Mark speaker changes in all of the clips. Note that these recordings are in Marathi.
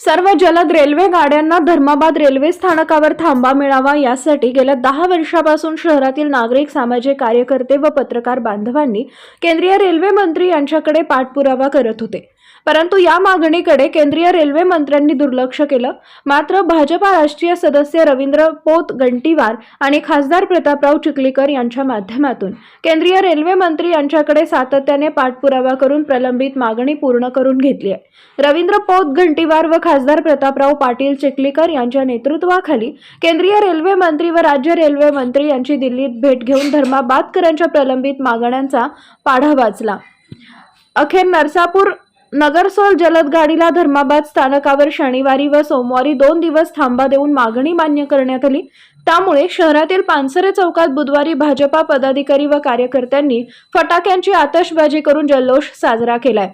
Speaker 1: सर्व जलद रेल्वे गाड्यांना धर्माबाद रेल्वे स्थानकावर थांबा मिळावा यासाठी गेल्या दहा वर्षापासून शहरातील नागरिक सामाजिक कार्यकर्ते व पत्रकार बांधवांनी केंद्रीय रेल्वे मंत्री यांच्याकडे पाठपुरावा करत होते. परंतु या मागणीकडे केंद्रीय रेल्वे मंत्र्यांनी दुर्लक्ष केलं. मात्र भाजपा राष्ट्रीय सदस्य रवींद्र पोत गंटीवार आणि खासदार प्रतापराव चिखलीकर यांच्या माध्यमातून केंद्रीय रेल्वे मंत्री यांच्याकडे सातत्याने पाठपुरावा करून प्रलंबित मागणी पूर्ण करून घेतली आहे. रवींद्र पोत घंटीवार व खासदार प्रतापराव पाटील चिखलीकर यांच्या नेतृत्वाखाली केंद्रीय रेल्वे मंत्री व राज्य रेल्वे मंत्री यांची दिल्लीत भेट घेऊन धर्माबादकरांच्या प्रलंबित मागण्यांचा पाढा वाचला. अखेर नरसापूर नगरसोल जलद गाडीला धर्माबाद स्थानकावर शनिवारी व सोमवारी दोन दिवस थांबा देऊन मागणी मान्य करण्यात आली. त्यामुळे शहरातील पानसरे चौकात बुधवारी भाजपा पदाधिकारी व कार्यकर्त्यांनी फटाक्यांची आतषबाजी करून जल्लोष साजरा केलाय.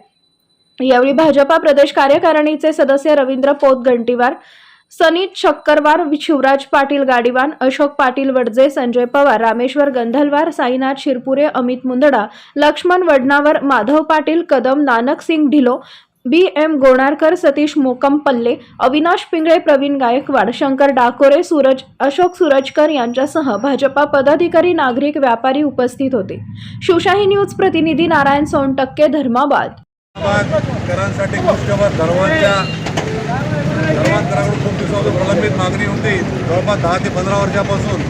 Speaker 1: यावेळी भाजपा प्रदेश कार्यकारिणीचे सदस्य रवींद्र पोत गंटीवार सनीत शक्करवार शिवराज पाटील गाडीवान अशोक पाटील वडजे संजय पवार रामेश्वर गंधलवार साईनाथ शिरपुरे अमित मुंदडा लक्ष्मण वडनावर माधव पाटील कदम नानक सिंग ढिलो बी एम गोणारकर सतीश मोकम पल्ले अविनाश पिंगळे प्रवीण गायकवाड शंकर डाकोरे सूरज अशोक सूरजकर यांच्यासह भाजपा पदाधिकारी नागरिक व्यापारी उपस्थित होते. शिवशाही न्यूज प्रतिनिधी नारायण सोनटक्के धर्माबाद.
Speaker 2: धर्मांतराकडून खूप दिवसापासून प्रलंबित मागणी होती. जवळपास दहा ते पंधरा वर्षापासून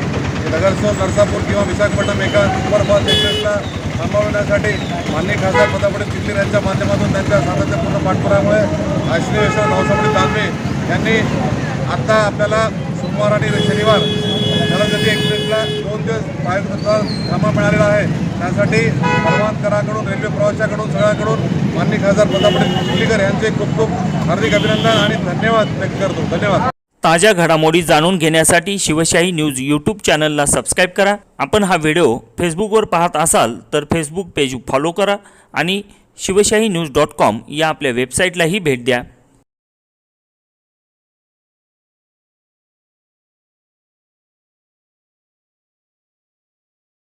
Speaker 2: नगरसोल नरसापूर किंवा विशाखपट्टणम एका सुपरफास्ट एक्सप्रेसला थांबवण्यासाठी मान्य खासदार प्रतापडे चिखलीर यांच्या माध्यमातून त्यांच्या सातत्यपूर्ण पाठपुरामुळे आश्रय नवसापडी भाऊसाहेब दानवे यांनी आत्ता आपल्याला सोमवार आणि शनिवार जलगती एक्सप्रेसला दोन दिवस प्रायोगिकचा थांबा मिळालेला आहे. त्यासाठी परवानकराकडून रेल्वे प्रवाशाकडून सगळ्याकडून माननीय खासदार पदापडे चिखलीकर यांचे खूप खूप हार्दिक अभिनंदन आणि धन्यवाद व्यक्त करतो. धन्यवाद.
Speaker 3: ताज्या घडामोडी जाणून घेण्यासाठी शिवशाही न्यूज यूट्यूब चॅनलला सबस्क्राईब करा. आपण हा व्हिडिओ फेसबुकवर पाहत असाल तर फेसबुक पेज फॉलो करा आणि शिवशाही न्यूज डॉट कॉम या आपल्या वेबसाईटलाही भेट द्या.